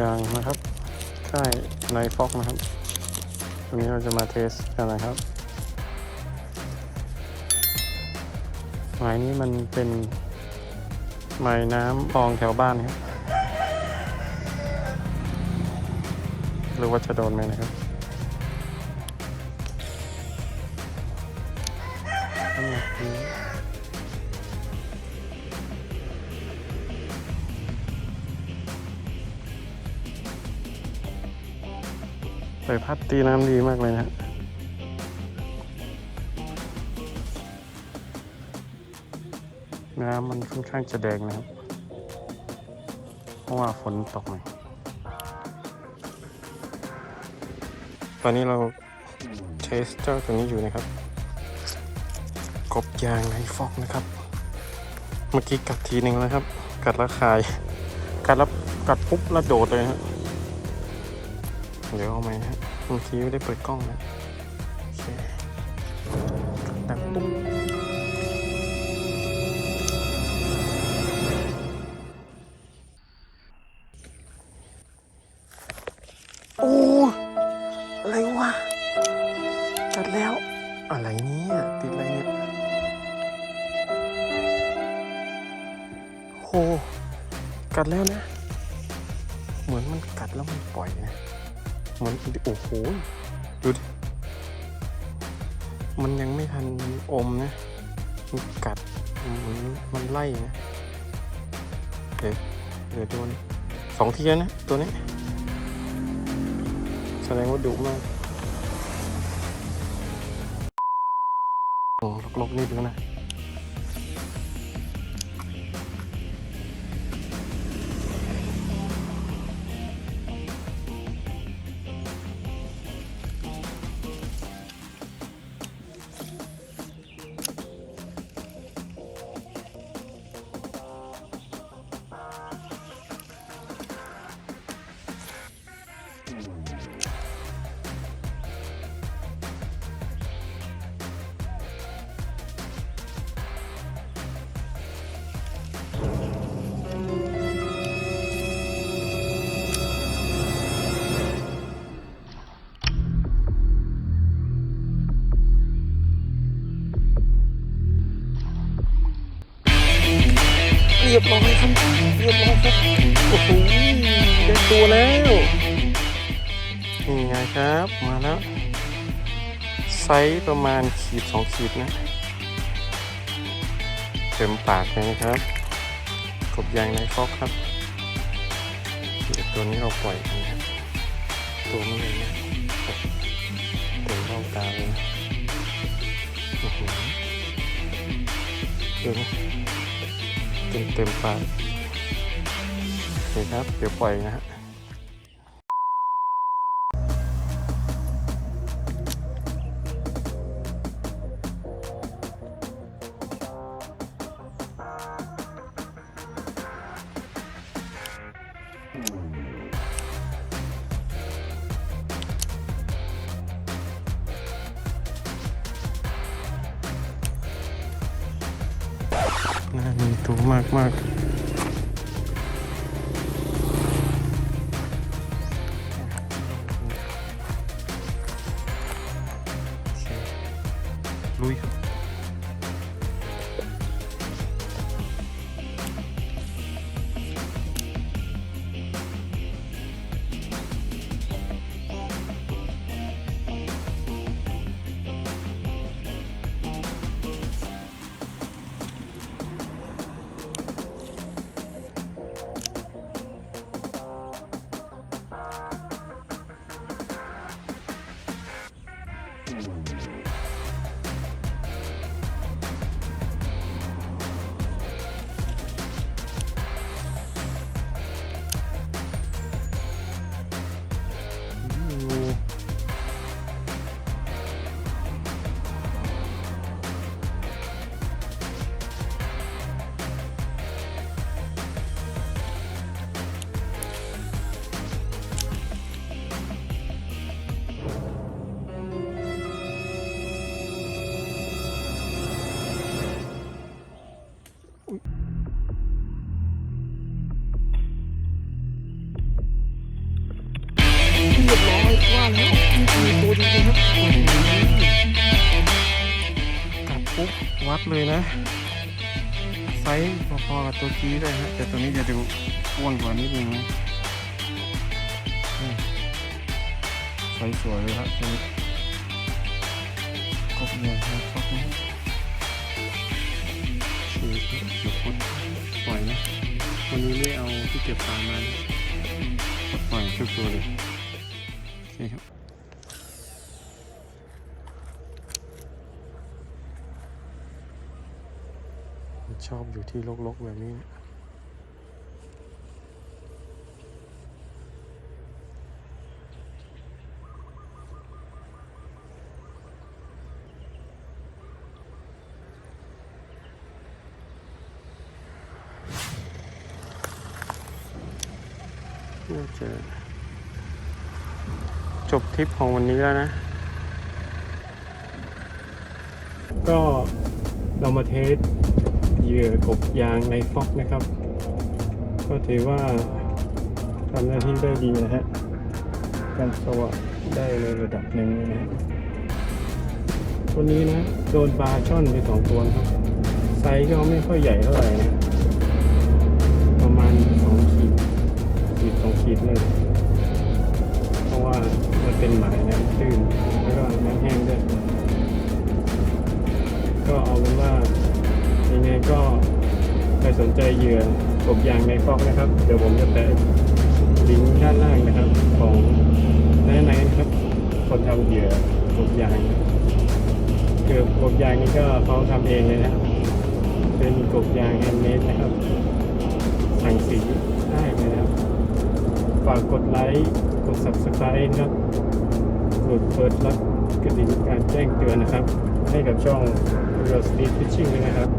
ยางนะค่ายไนฟอกนะครับวันนี้เราจะมาเทสกันนะครับ หมายนี้มันเป็นหมายน้ำคลองแถวบ้านครับ หรือว่าจะโดนไหมนะครับ ใบพัดตีน้ำดีมากเลยนะฮะน้ำมันค่อนข้างจะแดงนะครับ เพราะว่าฝนตกหน่อยตอนนี้เราเทสเจ้าตัวนี้อยู่นะครับ กบยางในฟอกนะครับ เมื่อกี้กัดทีหนึ่งแล้วครับ กัดแล้วคาย กัดแล้วกัดปุ๊บแล้วโดดเลยฮะ เดี๋ยวเอาไหมฮะเมื่อกี้ไม่ได้เปิดกล้องนะโอเคดังตุ้มโอ้อะไรวะกัดแล้ว อะไรเนี่ยติดอะไรเนี่ยโหกัดแล้วนะ เหมือนมันกัดแล้วมันปล่อยนะ มือนโอ้โหดูดิมันยังไม่ทันอมนะมันกัดเหมือนมันไล่นะเดี๋ยวเดี๋ยวโดนสองทีแล้วนะตัวนี้ แสดงว่าดุมากโอ้ลกๆนี่ดูนะ รียบร้อยครับเรียบร้อยครับโอ้โหได้ตัวแล้วนี่ไงครับมาแล้วไซส์ประมาณขีดสองขีดนะเต็มปากเลยครับกบยางในฟอกครับเดี๋ยวตัวนี้เราปล่อยกันนะตัวนี้เลยนะเต็มเบ้าตาเลยนะโอ้โหเดี๋ยว เต็มเต็มปากโอเคครับ เดี๋ยวปล่อยนะฮะ น่ามี กัดปุ๊บวัดเลยนะ ไซส์พอๆกับตัวกี้เลยฮะ แต่ตัวนี้จะดูอ้วนกว่านิดนึงนะไซส์สวยเลยครับตัวนี้กบใหญ่ครับฟอกนี้คือเดี๋ยวพุดปล่อยนะวันนี้ไม่เอาที่เก็บปลามาปล่อยทุกตัวเลยโอเคครับ ชอบอยู่ที่รกๆ แบบนี้น่าจะจบทริปของวันนี้แล้วนะ ก็เรามาเทส เหยื่อกบยางในฟอกนะครับ ก็ถือว่าทำหน้าที่ได้ดีนะฮะการสวะได้ในระดับหนึ่งนะฮะวันนี้นะโดนปลาช่อนไปสองตัวครับ ไซส์ก็ไม่ค่อยใหญ่เท่าไหร่นะประมาณสองขีดขีดสองขีดเลยเพราะว่ามันเป็นหมายน้ำตื้นแล้วก็น้ำแห้งด้วยก็เอาเป็นว่า ยังไงก็ใครสนใจเหยื่อกบยางในฟอกนะครับ เดี๋ยวผมจะแปะลิงก์ด้านล่างนะครับ ของนไหนนะครับ คนทำเหยื่อกบยางคือกบยางนี่ก็เขาทำเองเลยนะครับเป็นกบยางแฮนด์เมดนะครับ สั่งสีได้เลยนะครับ ฝากกดไลค์กด subscribe นะครับกดเปิดรับกระดิ่งการแจ้งเตือนนะครับ ให้กับช่อง Real Street Fishing ด้วยนะครับ